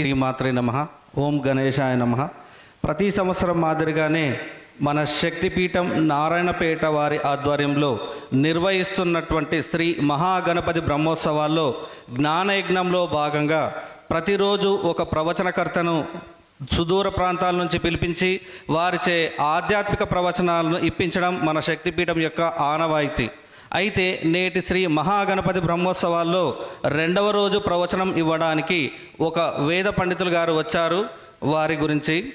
శ్రీమాత్రే నమ. ఓం గణేశాయ నమ. ప్రతి సంవత్సరం మాదిరిగానే మన శక్తిపీఠం నారాయణపేట వారి ఆధ్వర్యంలో నిర్వహిస్తున్నటువంటి శ్రీ మహాగణపతి బ్రహ్మోత్సవాల్లో జ్ఞానయజ్ఞంలో భాగంగా ప్రతిరోజు ఒక ప్రవచనకర్తను సుదూర ప్రాంతాల నుంచి పిలిపించి వారిచే ఆధ్యాత్మిక ప్రవచనాలను ఇప్పించడం మన శక్తిపీఠం యొక్క ఆనవాయితీ. అయితే నేటి శ్రీ మహాగణపతి బ్రహ్మోత్సవాల్లో రెండవ రోజు ప్రవచనం ఇవ్వడానికి ఒక వేద పండితులు గారు వచ్చారు వారి గురించి.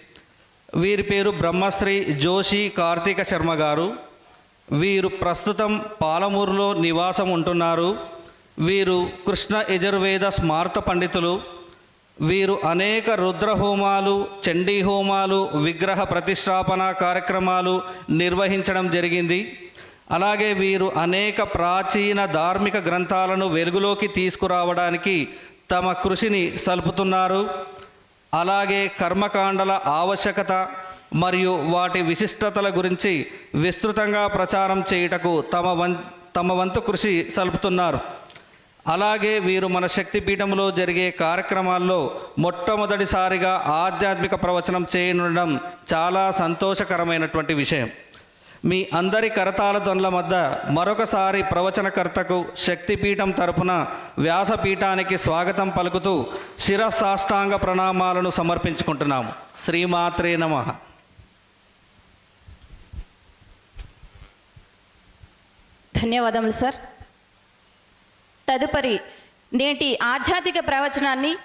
వీరి పేరు బ్రహ్మశ్రీ జోషి కార్తీక శర్మ గారు. వీరు ప్రస్తుతం పాలమూరులో నివాసం ఉంటున్నారు. వీరు కృష్ణ యజుర్వేద స్మార్త పండితులు. వీరు అనేక రుద్ర హోమాలు చండీ హోమాలు విగ్రహ ప్రతిష్టాపన కార్యక్రమాలు నిర్వహించడం జరిగింది. అలాగే వీరు అనేక ప్రాచీన ధార్మిక గ్రంథాలను వెలుగులోకి తీసుకురావడానికి తమ కృషిని సల్పుతున్నారు. అలాగే కర్మకాండల ఆవశ్యకత మరియు వాటి విశిష్టతల గురించి విస్తృతంగా ప్రచారం చేయుటకు తమ వం తమ వంతు కృషి సల్పుతున్నారు. అలాగే వీరు మన శక్తిపీఠంలో జరిగే కార్యక్రమాల్లో మొట్టమొదటిసారిగా ఆధ్యాత్మిక ప్రవచనం చేయనుండడం చాలా సంతోషకరమైనటువంటి విషయం. మీ అందరి కరతాల దొన్ల మధ్య మరొకసారి ప్రవచనకర్తకు శక్తిపీఠం తరపున వ్యాసపీఠానికి స్వాగతం పలుకుతూ శిరసాష్టాంగ ప్రణామాలను సమర్పించుకుంటున్నాము. శ్రీమాత్రే నమ. ధన్యవాదములు సార్. తదుపరి నేటి ఆధ్యాత్మిక ప్రవచనాన్ని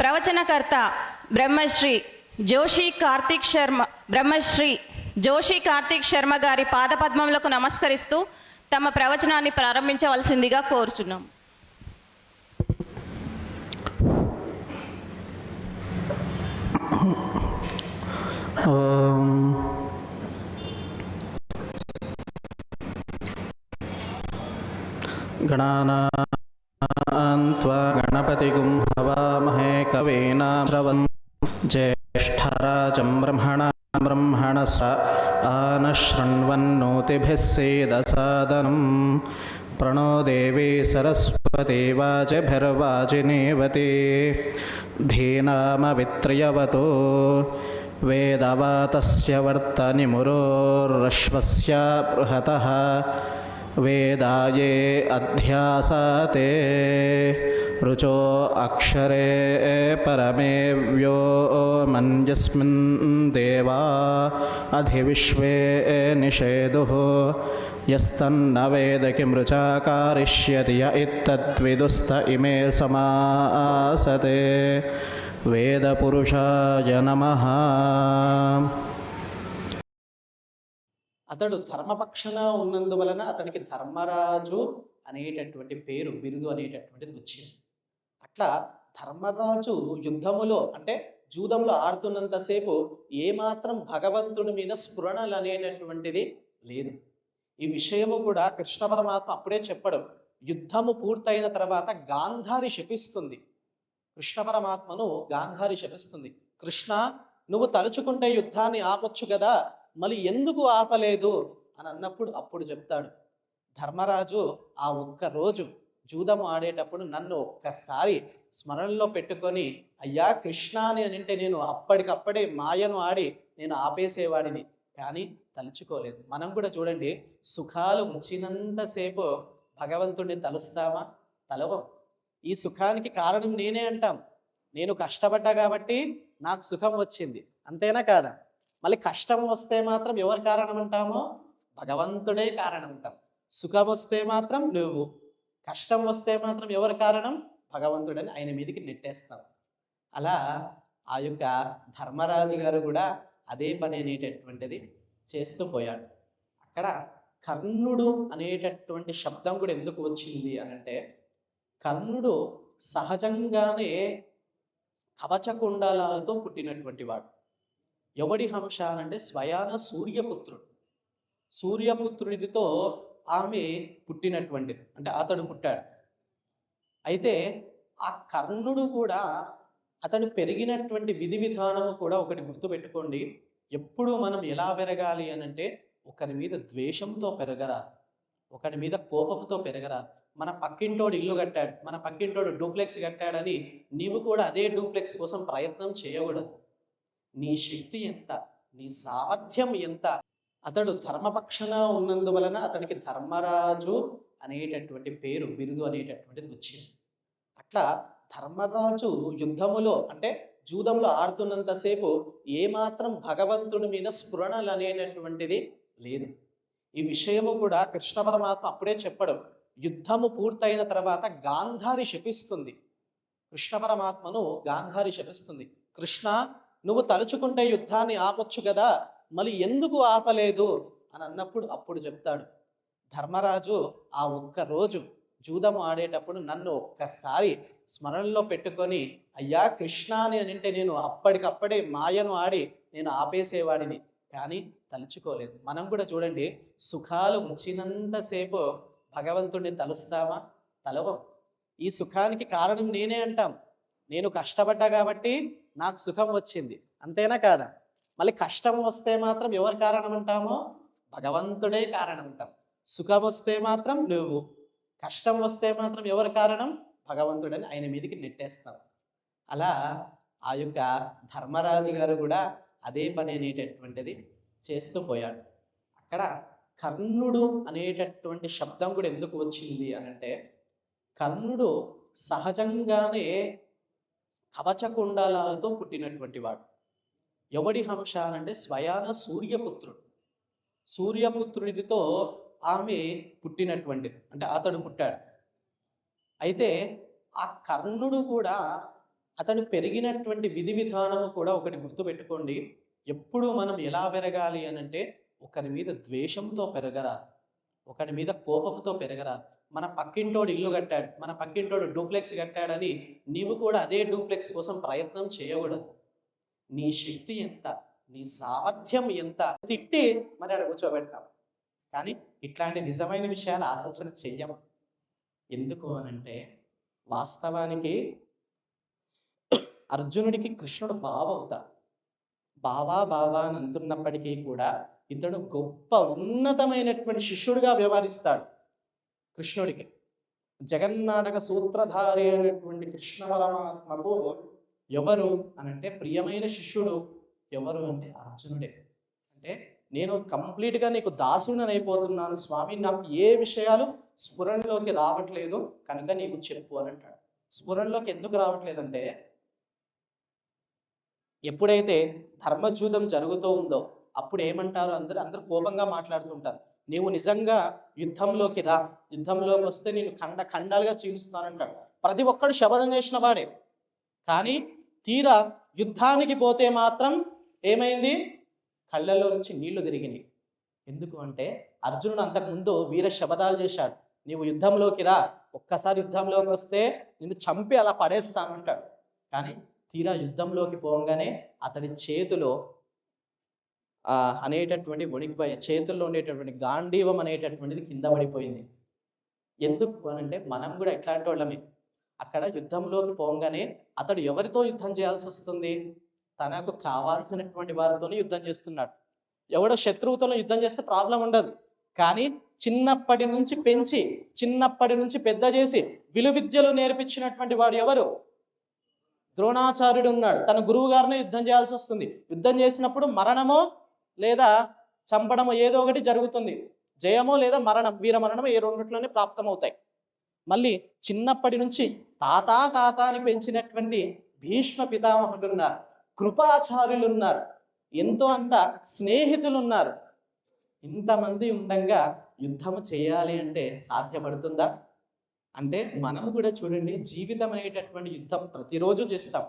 ప్రవచనకర్త బ్రహ్మశ్రీ జోషి కార్తీక్ శర్మ బ్రహ్మశ్రీ జోషి కార్తీక్ శర్మ గారి పాదపద్మములకు నమస్కరిస్తూ తమ ప్రవచనాన్ని ప్రారంభించవలసిందిగా కోరుచున్నాం ॐ गणानान्त्वा गणपतिगुं हवामहे कवीनां ज्येष्ठराजं ब्रह्मणा ब्रह्मणस आनशृण्वन्नोतिभिः सीदसादनं प्रणो देवी सरस्वती वाजिभिर्वाजिनीवती धीनामवित्र्यवतो वेदवातस्य वर्तनिमुरोर्रश्वस्य बृहतः वेदाये अध्यासाते। रुचो अक्षरे परमे व्यो मन्यस्मिन् देवा। अधिविश्वे निषेदुः यस्तन्न वेद किमृचा कारिष्यति य इत्तद्विदुस्त इमे समासते। वेदपुरुषाय नमः। అతడు ధర్మపక్షణ ఉన్నందువలన అతనికి ధర్మరాజు అనేటటువంటి పేరు బిరుదు అనేటటువంటిది వచ్చింది. అట్లా ధర్మరాజు యుద్ధములో అంటే జూదంలో ఆడుతున్నంతసేపు ఏమాత్రం భగవంతుడి మీద స్ఫురణలు అనేటటువంటిది లేదు. ఈ విషయము కూడా కృష్ణ పరమాత్మ అప్పుడే చెప్పడం. యుద్ధము పూర్తయిన తర్వాత గాంధారి శపిస్తుంది. కృష్ణ పరమాత్మను గాంధారి శపిస్తుంది. కృష్ణ నువ్వు తలుచుకుంటే యుద్ధాన్ని ఆపొచ్చు కదా మళ్ళీ ఎందుకు ఆపలేదు? అని అన్నప్పుడు అప్పుడు చెప్తాడు ధర్మరాజు ఆ ఒక్క రోజు జూదం ఆడేటప్పుడు నన్ను ఒక్కసారి స్మరణలో పెట్టుకొని అయ్యా కృష్ణ అని అంటే నేను అప్పటికప్పుడే మాయను ఆడి నేను ఆపేసేవాడిని. కానీ తలుచుకోలేదు. మనం కూడా చూడండి సుఖాలు వచ్చినంతసేపు భగవంతుడిని తలుస్తామా? తలవం. ఈ సుఖానికి కారణం నేనే అంటాం. నేను కష్టపడ్డా కాబట్టి నాకు సుఖం వచ్చింది. అంతేనా కాదా? మళ్ళీ కష్టం వస్తే మాత్రం ఎవరు కారణం అంటామో భగవంతుడే కారణం అంటాం సుఖం వస్తే మాత్రం నువ్వు. కష్టం వస్తే మాత్రం ఎవరు కారణం? భగవంతుడని ఆయన మీదకి నెట్టేస్తాం. అలా ఆ యొక్క ధర్మరాజు గారు కూడా అదే పని అనేటటువంటిది చేస్తూ పోయాడు. అక్కడ కర్ణుడు అనేటటువంటి శబ్దం కూడా ఎందుకు వచ్చింది అని అంటే కర్ణుడు సహజంగానే కవచ కుండలాలతో పుట్టినటువంటి వాడు. ఎవడి హంస అంటే స్వయాన సూర్యపుత్రుడు. సూర్యపుత్రుడితో ఆమె పుట్టినటువంటి అంటే అతడు పుట్టాడు. అయితే ఆ కర్ణుడు కూడా అతను పెరిగినటువంటి విధి విధానము కూడా ఒకటి గుర్తుపెట్టుకోండి. ఎప్పుడు మనం ఎలా పెరగాలి అని అంటే ఒకరి మీద ద్వేషంతో పెరగరాదు. ఒకరి మీద కోపంతో పెరగరాదు. మన పక్కింటోడు ఇల్లు కట్టాడు మన పక్కింటోడు డూప్లెక్స్ కట్టాడని నీవు కూడా అదే డూప్లెక్స్ కోసం ప్రయత్నం చేయకూడదు. నీ శక్తి ఎంత? నీ సామర్థ్యం ఎంత? అతడు ధర్మపక్షన ఉన్నందువలన అతనికి ధర్మరాజు అనేటటువంటి పేరు బిరుదు అనేటటువంటిది వచ్చింది. అట్లా ధర్మరాజు యుద్ధములో అంటే జూదంలో ఆడుతున్నంతసేపు ఏమాత్రం భగవంతుడి మీద స్ఫురణలు అనేటటువంటిది లేదు. ఈ విషయము కూడా కృష్ణ పరమాత్మ అప్పుడే చెప్పడం. యుద్ధము పూర్తయిన తర్వాత గాంధారి శపిస్తుంది. కృష్ణ పరమాత్మను గాంధారి శపిస్తుంది. కృష్ణ నువ్వు తలుచుకుంటే యుద్ధాన్ని ఆపొచ్చు కదా మళ్ళీ ఎందుకు ఆపలేదు? అని అన్నప్పుడు అప్పుడు చెప్తాడు. ధర్మరాజు ఆ ఒక్క రోజు జూదం ఆడేటప్పుడు నన్ను ఒక్కసారి స్మరణలో పెట్టుకొని అయ్యా కృష్ణ అని అంటే నేను అప్పటికప్పుడే మాయను ఆడి నేను ఆపేసేవాడిని. కానీ తలుచుకోలేదు. మనం కూడా చూడండి సుఖాలు వచ్చినంతసేపు భగవంతుడిని తలుస్తామా? తలవం. ఈ సుఖానికి కారణం నేనే అంటాం. నేను కష్టపడ్డా కాబట్టి నాకు సుఖం వచ్చింది. అంతేనా కాదా? మళ్ళీ కష్టం వస్తే మాత్రం ఎవరు కారణం అంటామో భగవంతుడే కారణం అంటాం సుఖం వస్తే మాత్రం నువ్వు. కష్టం వస్తే మాత్రం ఎవరు కారణం? భగవంతుడని ఆయన మీదకి నెట్టేస్తాం. అలా ఆ యొక్క ధర్మరాజు గారు కూడా అదే పని అనేటటువంటిది చేస్తూ పోయాడు. అక్కడ కర్ణుడు అనేటటువంటి శబ్దం కూడా ఎందుకు వచ్చింది అని అంటే కర్ణుడు సహజంగానే కవచకుండలాలతో పుట్టినటువంటి వాడు. ఎవడి హంస అంటే స్వయాన సూర్యపుత్రుడు. సూర్యపుత్రుడితో ఆమె పుట్టినటువంటి అంటే అతడు పుట్టాడు. అయితే ఆ కర్ణుడు కూడా అతను పెరిగినటువంటి విధి విధానము కూడా ఒకటి గుర్తుపెట్టుకోండి. ఎప్పుడు మనం ఎలా పెరగాలి అని అంటే ఒకరి మీద ద్వేషంతో పెరగరాదు. ఒకరి మీద కోపంతో పెరగరాదు. మన పక్కింటోడు ఇల్లు కట్టాడు మన పక్కింటోడు డూప్లెక్స్ కట్టాడని నీవు కూడా అదే డూప్లెక్స్ కోసం ప్రయత్నం చేయకూడదు. నీ శక్తి ఎంత నీ సామర్థ్యం ఎంత తిట్టి మరి అక్కడ కూర్చోబెడతాం. కానీ ఇట్లాంటి నిజమైన విషయాలు ఆలోచన చెయ్యము. ఎందుకు అనంటే వాస్తవానికి అర్జునుడికి కృష్ణుడు బావ అవుతాడు బావా బావా అని అంటున్నప్పటికీ కూడా ఇతడు గొప్ప ఉన్నతమైనటువంటి శిష్యుడిగా వ్యవహరిస్తాడు. కృష్ణుడికి. జగన్నాటక సూత్రధారి అయినటువంటి కృష్ణ పరమాత్మకు ఎవరు అనంటే ప్రియమైన శిష్యుడు ఎవరు అంటే అర్జునుడే. అంటే నేను కంప్లీట్గా గా నీకు దాసుడని అయిపోతున్నాను స్వామి నాకు ఏ విషయాలు స్ఫురణలోకి రావట్లేదు కనుక నీకు చెప్పు అని అంటాడు. స్ఫురణలోకి ఎందుకు రావట్లేదంటే ఎప్పుడైతే ధర్మజూదం జరుగుతూ ఉందో అప్పుడు ఏమంటారు అందరూ? అందరూ కోపంగా మాట్లాడుతుంటారు నీవు నిజంగా యుద్ధంలోకి రా. యుద్ధంలోకి వస్తే నేను ఖండ ఖండాలుగా చీలుస్తానంటాడు ప్రతి ఒక్కడు శపథం చేసిన వాడే. కానీ తీరా యుద్ధానికి పోతే మాత్రం ఏమైంది? కళ్ళల్లో నుంచి నీళ్ళు తిరిగినాయి. ఎందుకు అంటే అర్జునుడు అంతకుముందు వీర శపథాలు చేశాడు. నీవు యుద్ధంలోకి రా. ఒక్కసారి యుద్ధంలోకి వస్తే నిన్ను చంపి అలా పడేస్తానంటాడు. కానీ తీరా యుద్ధంలోకి పోగానే అతడి చేతిలో అనేటటువంటి వణికిపోయి చేతుల్లో ఉండేటటువంటి గాంధీవం అనేటటువంటిది కింద పడిపోయింది. ఎందుకు అనంటే మనం కూడా ఎట్లాంటి వాళ్ళమే. అక్కడ యుద్ధంలోకి పోగానే అతడు ఎవరితో యుద్ధం చేయాల్సి వస్తుంది? తనకు కావాల్సినటువంటి వారితోనే యుద్ధం చేస్తున్నాడు. ఎవడో శత్రువుతో యుద్ధం చేస్తే ప్రాబ్లం ఉండదు. కానీ చిన్నప్పటి నుంచి పెంచి చిన్నప్పటి నుంచి పెద్ద చేసి విలు విద్యలు నేర్పించినటువంటి వాడు ఎవరు? ద్రోణాచార్యుడు ఉన్నాడు. తన గురువు గారిని యుద్ధం చేయాల్సి వస్తుంది. యుద్ధం చేసినప్పుడు మరణమో లేదా చంపడమో ఏదో ఒకటి జరుగుతుంది. జయమో లేదా మరణం వీర మరణం ఏ రెండిట్లోనే ప్రాప్తమవుతాయి. మళ్ళీ చిన్నప్పటి నుంచి తాత తాత అని పెంచినటువంటి భీష్మ పితామహుడు ఉన్నారు కృపాచార్యులు ఉన్నారు ఎంతో అంత స్నేహితులు ఉన్నారు ఇంతమంది ఉండంగా యుద్ధం చేయాలి అంటే సాధ్యపడుతుందా? అంటే మనము కూడా చూడండి జీవితం అనేటటువంటి యుద్ధం ప్రతిరోజు చేస్తాం.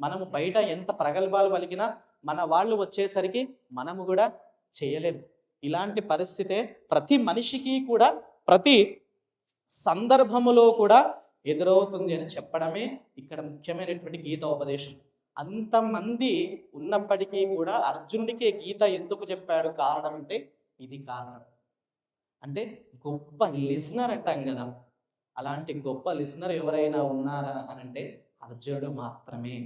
మనము బయట ఎంత ప్రగల్భాలు పలికినా మన వాళ్ళు వచ్చేసరికి మనము కూడా చేయలేము. ఇలాంటి పరిస్థితే ప్రతి మనిషికి కూడా ప్రతి సందర్భములో కూడా ఎదురవుతుంది అని చెప్పడమే ఇక్కడ ముఖ్యమైనటువంటి గీత ఉపదేశం. అంతమంది ఉన్నప్పటికీ కూడా అర్జునుడికి గీత ఎందుకు చెప్పాడు కారణం అంటే ఇది కారణం. అంటే గొప్ప లిజనర్ అంటాం కదా. అలాంటి గొప్ప లిజనర్ ఎవరైనా ఉన్నారా అని అంటే అర్జునుడు మాత్రమే.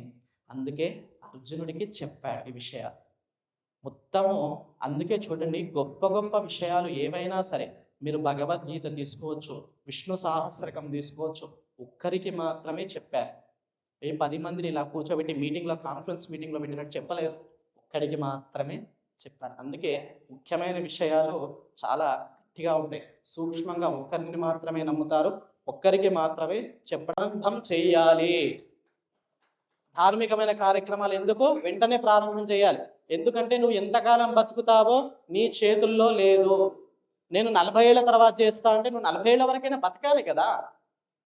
అందుకే అర్జునుడికి చెప్పాడు ఈ విషయాలు. మొత్తము అందుకే చూడండి గొప్ప గొప్ప విషయాలు ఏవైనా సరే మీరు భగవద్గీత తీసుకోవచ్చు విష్ణు సాహస్రకం తీసుకోవచ్చు ఒక్కరికి మాత్రమే చెప్పారు. ఏ పది మందిని ఇలా కూర్చోబెట్టి మీటింగ్లో కాన్ఫరెన్స్ మీటింగ్లో పెట్టినట్టు చెప్పలేరు. ఒక్కడికి మాత్రమే చెప్పారు. అందుకే ముఖ్యమైన విషయాలు చాలా గట్టిగా ఉంటాయి. సూక్ష్మంగా ఒక్కరిని మాత్రమే నమ్ముతారు. ఒక్కరికి మాత్రమే చెప్పడం చేయాలి. ధార్మికమైన కార్యక్రమాలు ఎందుకు? వెంటనే ప్రారంభం చేయాలి. ఎందుకంటే నువ్వు ఎంతకాలం బతుకుతావో నీ చేతుల్లో లేదు. నేను నలభై ఏళ్ళ తర్వాత చేస్తా అంటే నువ్వు నలభై ఏళ్ళ వరకైనా బతకాలి కదా.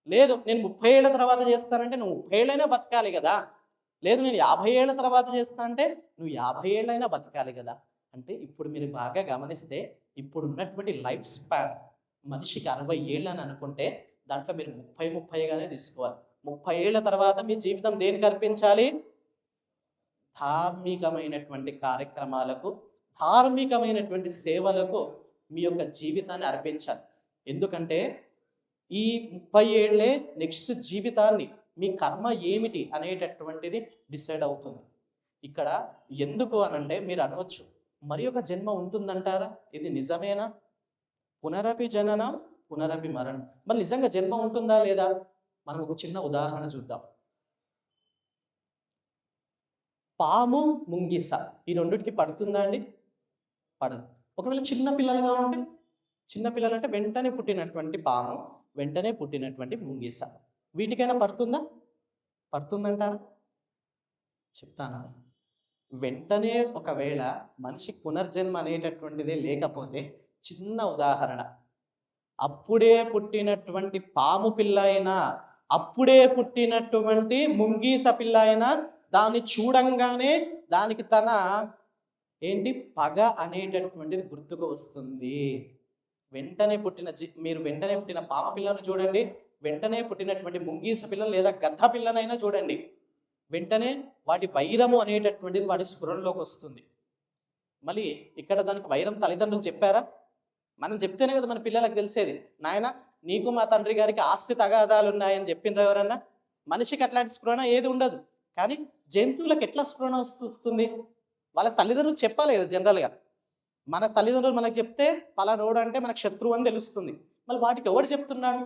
లేదు నేను ముప్పై ఏళ్ళ తర్వాత చేస్తానంటే నువ్వు ముప్పై ఏళ్ళైనా బతకాలి కదా. లేదు నేను యాభై ఏళ్ళ తర్వాత చేస్తా అంటే నువ్వు యాభై ఏళ్ళైనా బతకాలి కదా. అంటే ఇప్పుడు మీరు బాగా గమనిస్తే ఇప్పుడు ఉన్నటువంటి లైఫ్ స్పాన్ మనిషికి అరవై ఏళ్ళు అని అనుకుంటే దాంట్లో మీరు ముప్పై ముప్పైగానే తీసుకోవాలి. ముప్పై ఏళ్ళ తర్వాత మీ జీవితం దేనికి అర్పించాలి? ధార్మికమైనటువంటి కార్యక్రమాలకు ధార్మికమైనటువంటి సేవలకు మీ యొక్క జీవితాన్ని అర్పించాలి. ఎందుకంటే ఈ ముప్పై ఏళ్ళే నెక్స్ట్ జీవితాన్ని మీ కర్మ ఏమిటి అనేటటువంటిది డిసైడ్ అవుతుంది. ఇక్కడ ఎందుకు అనంటే మీరు అనవచ్చు మరి ఒక జన్మ ఉంటుందంటారా? ఇది నిజమేనా? పునరపి జననం పునరపి మరణం మరి నిజంగా జన్మ ఉంటుందా లేదా? మనం ఒక చిన్న ఉదాహరణ చూద్దాం. పాము ముంగిస. ఈ రెండిటికి పడుతుందా అండి? పడదు. ఒకవేళ చిన్న పిల్లలుగా ఉంటే చిన్న పిల్లలు అంటే వెంటనే పుట్టినటువంటి పాము వెంటనే పుట్టినటువంటి ముంగిస. వీటికైనా పడుతుందా? పడుతుందంటారా? చెప్తాను. వెంటనే ఒకవేళ మనిషి పునర్జన్మ అనేటటువంటిదే లేకపోతే చిన్న ఉదాహరణ. అప్పుడే పుట్టినటువంటి పాము పిల్ల అయినా అప్పుడే పుట్టినటువంటి ముంగీస పిల్ల అయినా దాన్ని చూడంగానే దానికి తన ఏంటి? పగ అనేటటువంటిది గుర్తుకు వస్తుంది. వెంటనే పుట్టిన మీరు వెంటనే పుట్టిన పాప పిల్లను చూడండి. వెంటనే పుట్టినటువంటి ముంగీస పిల్ల లేదా గద్ద పిల్లనైనా చూడండి. వెంటనే వాటి వైరము అనేటటువంటిది వాటి స్ఫురణలోకి వస్తుంది. మళ్ళీ ఇక్కడ దానికి వైరం తల్లిదండ్రులు చెప్పారా? మనం చెప్తేనే కదా మన పిల్లలకు తెలిసేది. నాయన నీకు మా తండ్రి గారికి ఆస్తి తగాదాలు ఉన్నాయని చెప్పినారు ఎవరన్నా? మనిషికి అట్లాంటి స్ఫురణ ఏది ఉండదు. కానీ జంతువులకు ఎట్లా స్ఫురణ వస్తుంది వాళ్ళ తల్లిదండ్రులు చెప్పాలి కదా జనరల్గా. మన తల్లిదండ్రులు మనకు చెప్తే పలానోడు అంటే మనకు శత్రువు అని తెలుస్తుంది. మళ్ళీ వాటికి ఎవడు చెప్తున్నాడు?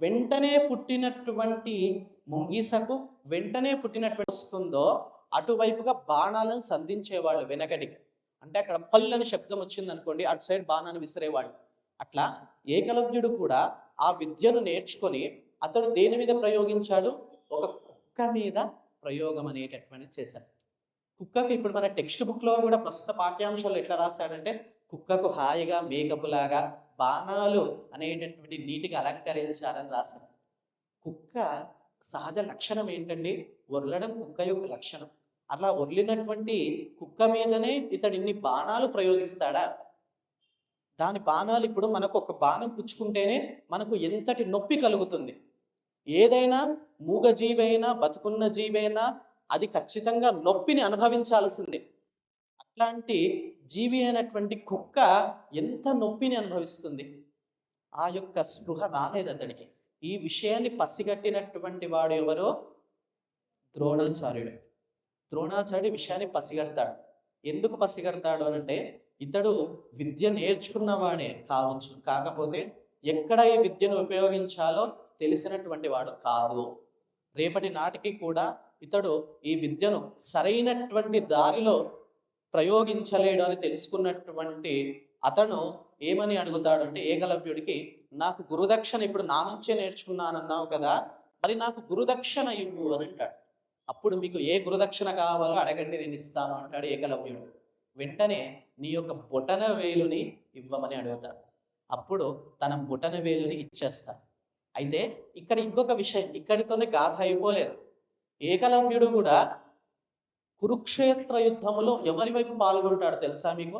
వెంటనే పుట్టినటువంటి ముంగీసకు వెంటనే పుట్టినటువంటి వస్తుందో అటువైపుగా బాణాలను సంధించేవాళ్ళు వెనకటికి. అంటే అక్కడ పల్లెని శబ్దం వచ్చింది అనుకోండి అటు సైడ్ బాణాన్ని విసిరేవాళ్ళు. అట్లా ఏకలవ్యుడు కూడా ఆ విద్యను నేర్చుకొని అతడు దేని మీద ప్రయోగించాడు? ఒక కుక్క మీద ప్రయోగం అనేటటువంటిది చేశాడు. కుక్కకి ఇప్పుడు మన టెక్స్ట్ బుక్లో కూడా ప్రస్తుత పాఠ్యాంశాలు ఎట్లా రాశాడంటే కుక్కకు హాయిగా మేకపులాగా బాణాలు అనేటటువంటి నీటిగా అలంకరించాలని రాశాడు. కుక్క సహజ లక్షణం ఏంటండి? ఒర్లడం కుక్క యొక్క లక్షణం. అలా ఒర్లినటువంటి కుక్క మీదనే ఇతడు ఇన్ని బాణాలు ప్రయోగిస్తాడా? దాని బాణాలు ఇప్పుడు మనకు ఒక బాణం పుచ్చుకుంటేనే మనకు ఎంతటి నొప్పి కలుగుతుంది. ఏదైనా మూగ జీవైనా బతుకున్న జీవైనా అది ఖచ్చితంగా నొప్పిని అనుభవించాల్సిందే. అట్లాంటి జీవి అయినటువంటి కుక్క ఎంత నొప్పిని అనుభవిస్తుంది? ఆ యొక్క స్పృహ రాలేదు అతడికి ఈ విషయాన్ని పసిగట్టినటువంటి వాడు ఎవరో? ద్రోణాచార్యుడు. ద్రోణాచార్యుడు విషయాన్ని పసిగడతాడు. ఎందుకు పసిగడతాడు అనంటే అంటే ఇతడు విద్య నేర్చుకున్నవాడే కావచ్చు. కాకపోతే ఎక్కడ ఈ విద్యను ఉపయోగించాలో తెలిసినటువంటి వాడు కాదు. రేపటి నాటికి కూడా ఇతడు ఈ విద్యను సరైనటువంటి దారిలో ప్రయోగించలేడు అని తెలుసుకున్నటువంటి అతను ఏమని అడుగుతాడు అంటే ఏకలవ్యుడికి నాకు గురుదక్షిణ ఇప్పుడు నా నుంచే నేర్చుకున్నానన్నావు కదా మరి నాకు గురుదక్షిణ ఇవ్వు అని అంటాడు. అప్పుడు మీకు ఏ గురుదక్షిణ కావాలో అడగండి నేను ఇస్తాను అంటాడు ఏకలవ్యుడు వెంటనే నీ యొక్క బొటన వేలుని ఇవ్వమని అడుగుతాడు. అప్పుడు తన బొటన వేలుని ఇచ్చేస్తాడు. అయితే ఇక్కడ ఇంకొక విషయం ఇక్కడితోనే గాథ అయిపోలేదు. ఏకలవ్యుడు కూడా కురుక్షేత్ర యుద్ధములో ఎవరి వైపు పాల్గొంటాడు తెలుసా మీకు?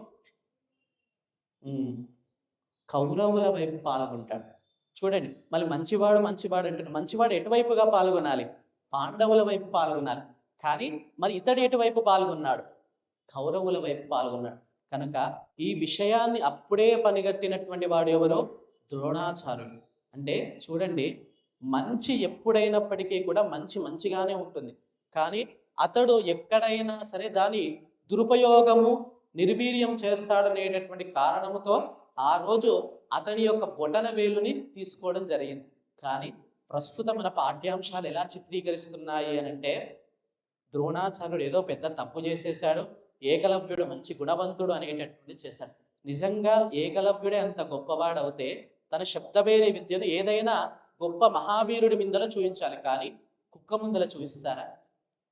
కౌరవుల వైపు పాల్గొంటాడు. చూడండి మళ్ళీ మంచివాడు మంచివాడు అంటాడు. మంచివాడు ఎటువైపుగా పాల్గొనాలి? పాండవుల వైపు పాల్గొనాలి. కానీ మరి ఇతడు ఎటువైపు పాల్గొన్నాడు? కౌరవుల వైపు పాల్గొన్నాడు. కనుక ఈ విషయాన్ని అప్పుడే పనిగట్టినటువంటి వాడు ఎవరు? ద్రోణాచారులు అంటే చూడండి మంచి ఎప్పుడైనప్పటికీ కూడా మంచి మంచిగానే ఉంటుంది. కానీ అతడు ఎక్కడైనా సరే దాని దురుపయోగము నిర్వీర్యం చేస్తాడనేటటువంటి కారణముతో ఆ రోజు అతని యొక్క బొటన వేలుని తీసుకోవడం జరిగింది. కానీ ప్రస్తుతం మన పాఠ్యాంశాలు ఎలా చిత్రీకరిస్తున్నాయి అని అంటే ద్రోణాచార్యుడు ఏదో పెద్ద తప్పు చేసేసాడు ఏకలవ్యుడు మంచి గుణవంతుడు అనేటటువంటి చేశాడు. నిజంగా ఏకలవ్యుడే అంత గొప్పవాడవుతే తన శబ్దవేరి విద్యను ఏదైనా గొప్ప మహావీరుడి ముందల చూపించాలి కానీ కుక్క ముందల చూపిస్తారా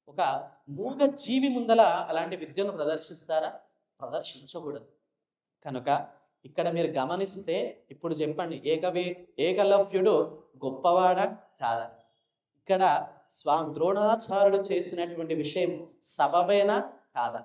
ఒక మూగ జీవి ముందల అలాంటి విద్యను ప్రదర్శిస్తారా? ప్రదర్శించకూడదు. కనుక ఇక్కడ మీరు గమనిస్తే ఇప్పుడు చెప్పండి ఏకవే ఏకలవ్యుడు గొప్పవాడ కాదా? ఇక్కడ స్వామి ద్రోణాచార్యుడు చేసినటువంటి విషయం సబబేనా కాదా?